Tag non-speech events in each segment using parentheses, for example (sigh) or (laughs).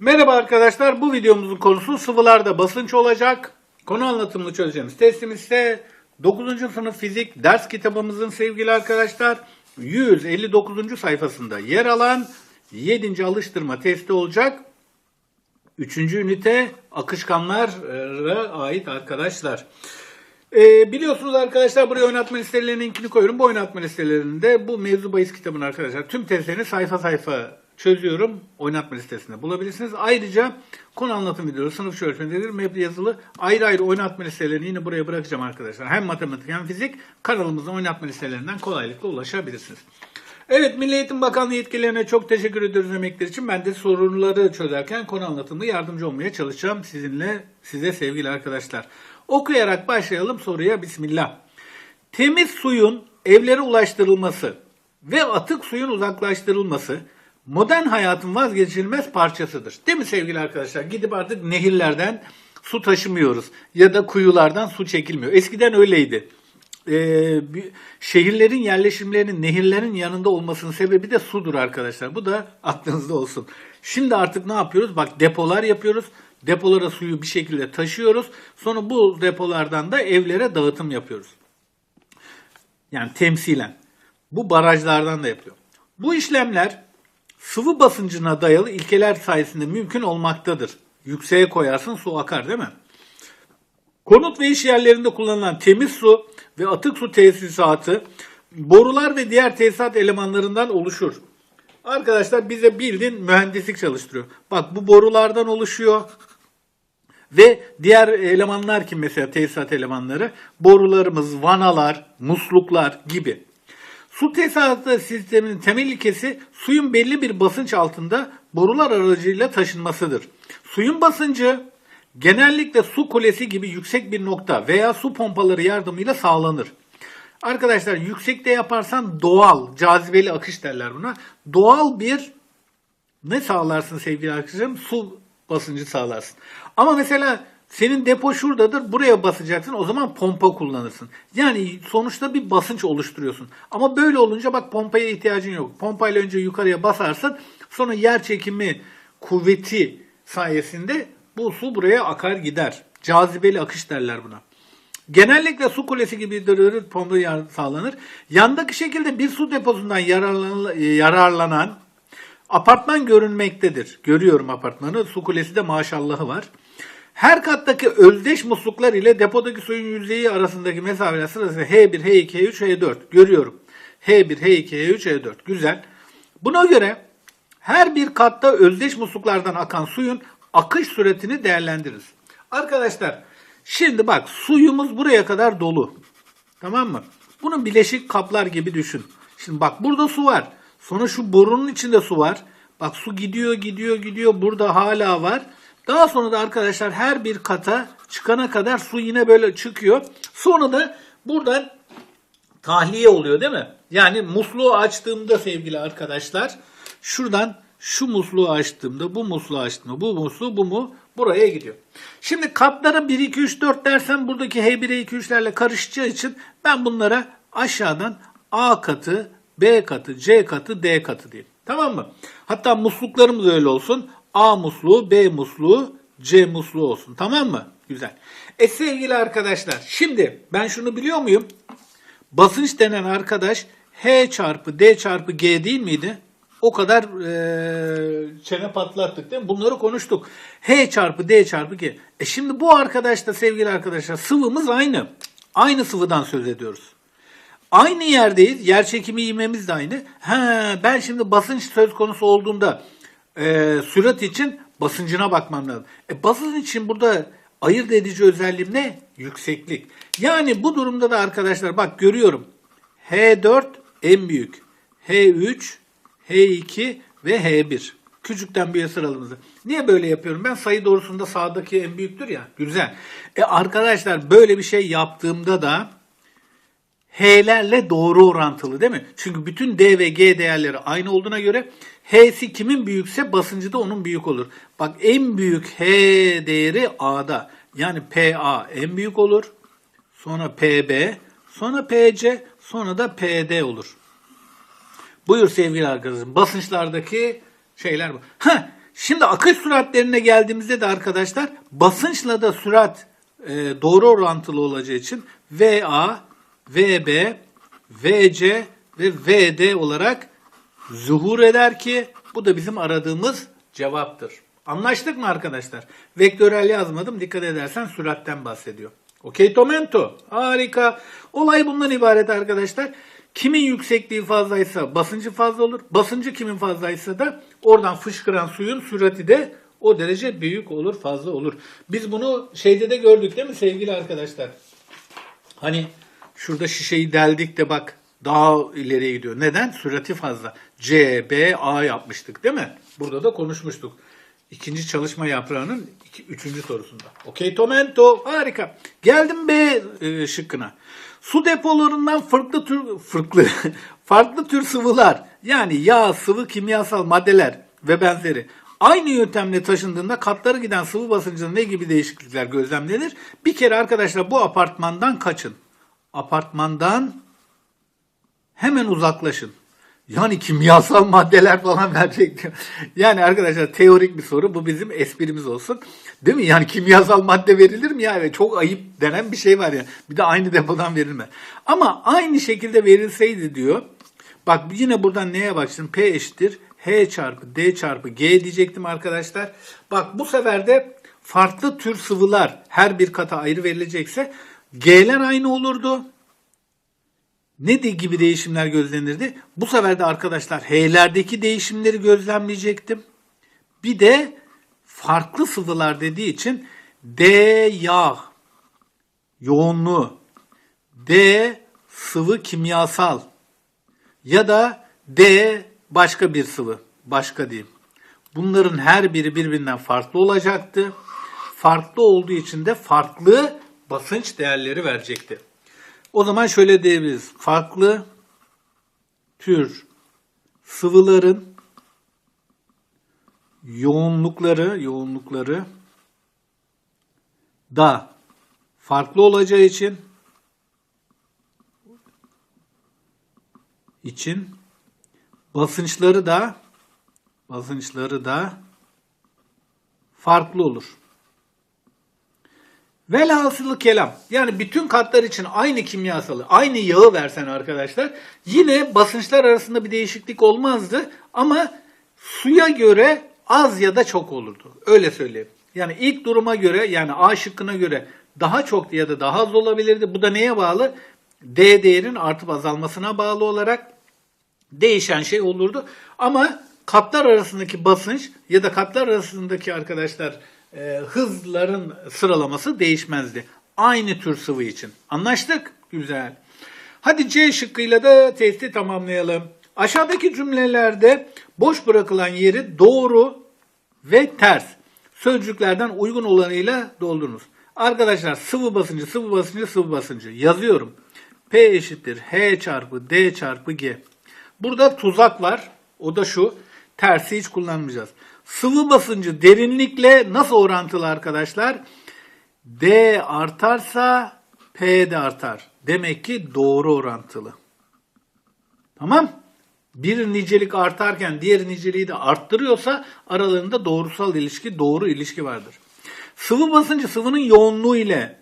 Merhaba arkadaşlar. Bu videomuzun konusu sıvılarda basınç olacak. Konu anlatımını çözeceğimiz testimiz ise 9. sınıf fizik ders kitabımızın sevgili arkadaşlar 159. sayfasında yer alan 7. alıştırma testi olacak. Üçüncü ünite akışkanlara ait arkadaşlar. Ee, biliyorsunuz arkadaşlar buraya oynatma listelerinin linkini koyuyorum. Bu oynatma listelerinde bu mevzu bahis kitabını arkadaşlar tüm testlerini sayfa sayfa çözüyorum. Oynatma listesinde bulabilirsiniz. Ayrıca konu anlatım videoları, sınıf öğretmenleri, map yazılı ayrı ayrı oynatma listelerini yine buraya bırakacağım arkadaşlar. Hem matematik hem fizik kanalımızın oynatma listelerinden kolaylıkla ulaşabilirsiniz. Evet Milli Eğitim Bakanlığı yetkililerine çok teşekkür ediyoruz emekleri için. Ben de sorunları çözerken konu anlatımında yardımcı olmaya çalışacağım sizinle, size sevgili arkadaşlar. Okuyarak başlayalım soruya Bismillah. Temiz suyun evlere ulaştırılması ve atık suyun uzaklaştırılması modern hayatın vazgeçilmez parçasıdır. Değil mi sevgili arkadaşlar? Gidip artık nehirlerden su taşımıyoruz ya da kuyulardan su çekilmiyor. Eskiden öyleydi. Ee, şehirlerin yerleşimlerinin nehirlerin yanında olmasının sebebi de sudur arkadaşlar. Bu da aklınızda olsun. Şimdi artık ne yapıyoruz? Bak depolar yapıyoruz. Depolara suyu bir şekilde taşıyoruz. Sonra bu depolardan da evlere dağıtım yapıyoruz. Yani temsilen. Bu barajlardan da yapıyor. Bu işlemler sıvı basıncına dayalı ilkeler sayesinde mümkün olmaktadır. Yükseğe koyarsın su akar değil mi? Konut ve iş yerlerinde kullanılan temiz su ve atık su tesisatı borular ve diğer tesisat elemanlarından oluşur. Arkadaşlar bize bildiğin mühendislik çalıştırıyor. Bak bu borulardan oluşuyor. Ve diğer elemanlar kim mesela tesisat elemanları? Borularımız, vanalar, musluklar gibi. Su tesisatı sisteminin temel ilkesi suyun belli bir basınç altında borular aracılığıyla taşınmasıdır. Suyun basıncı genellikle su kulesi gibi yüksek bir nokta veya su pompaları yardımıyla sağlanır. Arkadaşlar yüksekte yaparsan doğal, cazibeli akış derler buna. Doğal bir ne sağlarsın sevgili arkadaşlarım? Su basıncı sağlarsın. Ama mesela senin depo şuradadır, buraya basacaksın, o zaman pompa kullanırsın. Yani sonuçta bir basınç oluşturuyorsun. Ama böyle olunca bak pompaya ihtiyacın yok. Pompayla önce yukarıya basarsın, sonra yer çekimi kuvveti sayesinde bu su buraya akar gider. Cazibeli akış derler buna. Genellikle su kulesi gibi dırırır pompa sağlanır. Yandaki şekilde bir su deposundan yararlan- yararlanan apartman görünmektedir. Görüyorum apartmanı. Su kulesi de maşallahı var. Her kattaki özdeş musluklar ile depodaki suyun yüzeyi arasındaki mesafeler sırasıyla H1, H2, H3, H4 görüyorum. H1, H2, H3, H4 güzel. Buna göre her bir katta özdeş musluklardan akan suyun akış süretini değerlendiririz. Arkadaşlar şimdi bak suyumuz buraya kadar dolu. Tamam mı? Bunun bileşik kaplar gibi düşün. Şimdi bak burada su var. Sonra şu borunun içinde su var. Bak su gidiyor gidiyor gidiyor. Burada hala var. Daha sonra da arkadaşlar her bir kata çıkana kadar su yine böyle çıkıyor. Sonra da buradan tahliye oluyor değil mi? Yani musluğu açtığımda sevgili arkadaşlar şuradan şu musluğu açtığımda bu musluğu açtığımda bu musluğu bu mu buraya gidiyor. Şimdi katlara 1 2 3 4 dersen buradaki H1 2 3'lerle karışacağı için ben bunlara aşağıdan A katı, B katı, C katı, D katı diyeyim. Tamam mı? Hatta musluklarımız öyle olsun. A musluğu, B musluğu, C musluğu olsun. Tamam mı? Güzel. E sevgili arkadaşlar şimdi ben şunu biliyor muyum? Basınç denen arkadaş H çarpı D çarpı G değil miydi? O kadar eee çene patlattık değil mi? Bunları konuştuk. H çarpı D çarpı G. E şimdi bu arkadaş da sevgili arkadaşlar sıvımız aynı. Aynı sıvıdan söz ediyoruz. Aynı yerdeyiz. Yer çekimi ivmemiz de aynı. Ha, ben şimdi basınç söz konusu olduğunda e, sürat için basıncına bakmam lazım. E, basınç için burada ayırt edici özelliğim ne? Yükseklik. Yani bu durumda da arkadaşlar bak görüyorum. H4 en büyük. H3, H2 ve H1. Küçükten büyüğe sıralamızı. Niye böyle yapıyorum? Ben sayı doğrusunda sağdaki en büyüktür ya. Güzel. E arkadaşlar böyle bir şey yaptığımda da H'lerle doğru orantılı değil mi? Çünkü bütün D ve G değerleri aynı olduğuna göre H'si kimin büyükse basıncı da onun büyük olur. Bak en büyük H değeri A'da. Yani PA en büyük olur. Sonra PB, sonra PC, sonra da PD olur. Buyur sevgili arkadaşım. Basınçlardaki şeyler bu. Heh, Şimdi akış süratlerine geldiğimizde de arkadaşlar basınçla da sürat e, doğru orantılı olacağı için VA, VB, VC ve VD olarak zuhur eder ki bu da bizim aradığımız cevaptır. Anlaştık mı arkadaşlar? Vektörel yazmadım. Dikkat edersen süratten bahsediyor. Okey Tomento. Harika. Olay bundan ibaret arkadaşlar. Kimin yüksekliği fazlaysa basıncı fazla olur. Basıncı kimin fazlaysa da oradan fışkıran suyun sürati de o derece büyük olur, fazla olur. Biz bunu şeyde de gördük değil mi sevgili arkadaşlar? Hani şurada şişeyi deldik de bak daha ileriye gidiyor. Neden? Sürati fazla. C, B, A yapmıştık değil mi? Burada da konuşmuştuk. İkinci çalışma yaprağının iki, üçüncü sorusunda. Okey Tomento. Harika. Geldim B e, şıkkına. Su depolarından farklı tür farklı (laughs) farklı tür sıvılar yani yağ, sıvı, kimyasal maddeler ve benzeri aynı yöntemle taşındığında katlara giden sıvı basıncında ne gibi değişiklikler gözlemlenir? Bir kere arkadaşlar bu apartmandan kaçın. Apartmandan hemen uzaklaşın. Yani kimyasal (laughs) maddeler falan verecek diyor. Yani arkadaşlar teorik bir soru. Bu bizim esprimiz olsun. Değil mi? Yani kimyasal madde verilir mi? Yani çok ayıp denen bir şey var ya. Bir de aynı depodan verilme. Ama aynı şekilde verilseydi diyor. Bak yine buradan neye baksın? P eşittir. H çarpı D çarpı G diyecektim arkadaşlar. Bak bu sefer de farklı tür sıvılar her bir kata ayrı verilecekse G'ler aynı olurdu. Ne de gibi değişimler gözlenirdi? Bu sefer de arkadaşlar H'lerdeki değişimleri gözlemleyecektim. Bir de farklı sıvılar dediği için D yağ yoğunluğu, D sıvı kimyasal ya da D başka bir sıvı, başka diyeyim. Bunların her biri birbirinden farklı olacaktı. Farklı olduğu için de farklı basınç değerleri verecekti. O zaman şöyle diyebiliriz. Farklı tür sıvıların yoğunlukları, yoğunlukları da farklı olacağı için için basınçları da basınçları da farklı olur. Velhasılı kelam. Yani bütün katlar için aynı kimyasalı, aynı yağı versen arkadaşlar yine basınçlar arasında bir değişiklik olmazdı ama suya göre az ya da çok olurdu. Öyle söyleyeyim. Yani ilk duruma göre yani A şıkkına göre daha çok ya da daha az olabilirdi. Bu da neye bağlı? D değerin artıp azalmasına bağlı olarak değişen şey olurdu. Ama katlar arasındaki basınç ya da katlar arasındaki arkadaşlar e, hızların sıralaması değişmezdi. Aynı tür sıvı için. Anlaştık? Güzel. Hadi C şıkkıyla da testi tamamlayalım. Aşağıdaki cümlelerde boş bırakılan yeri doğru ve ters sözcüklerden uygun olanıyla doldurunuz. Arkadaşlar sıvı basıncı, sıvı basıncı, sıvı basıncı yazıyorum. P eşittir H çarpı D çarpı G. Burada tuzak var. O da şu. Tersi hiç kullanmayacağız. Sıvı basıncı derinlikle nasıl orantılı arkadaşlar? D artarsa P de artar. Demek ki doğru orantılı. Tamam? Bir nicelik artarken diğer niceliği de arttırıyorsa aralarında doğrusal ilişki, doğru ilişki vardır. Sıvı basıncı sıvının yoğunluğu ile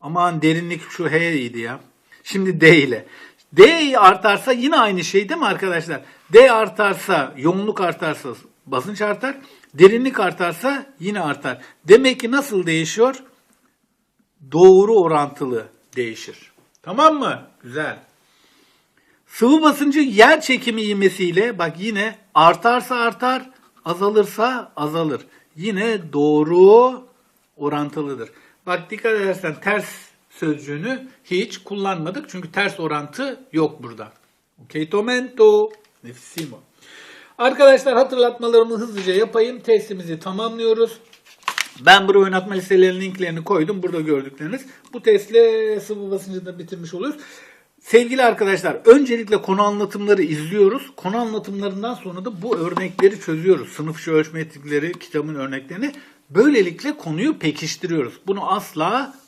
aman derinlik şu H idi ya. Şimdi D ile. D artarsa yine aynı şey değil mi arkadaşlar? D artarsa, yoğunluk artarsa basınç artar. Derinlik artarsa yine artar. Demek ki nasıl değişiyor? Doğru orantılı değişir. Tamam mı? Güzel. Sıvı basıncı yer çekimi ivmesiyle bak yine artarsa artar, azalırsa azalır. Yine doğru orantılıdır. Bak dikkat edersen ters sözcüğünü hiç kullanmadık. Çünkü ters orantı yok burada. Ok, tomento. Nefisimo. Arkadaşlar hatırlatmalarımı hızlıca yapayım. Testimizi tamamlıyoruz. Ben buraya oynatma listelerinin linklerini koydum. Burada gördükleriniz. Bu testle sıvı basıncını da bitirmiş oluyoruz. Sevgili arkadaşlar öncelikle konu anlatımları izliyoruz. Konu anlatımlarından sonra da bu örnekleri çözüyoruz. Sınıfçı ölçme etikleri kitabın örneklerini. Böylelikle konuyu pekiştiriyoruz. Bunu asla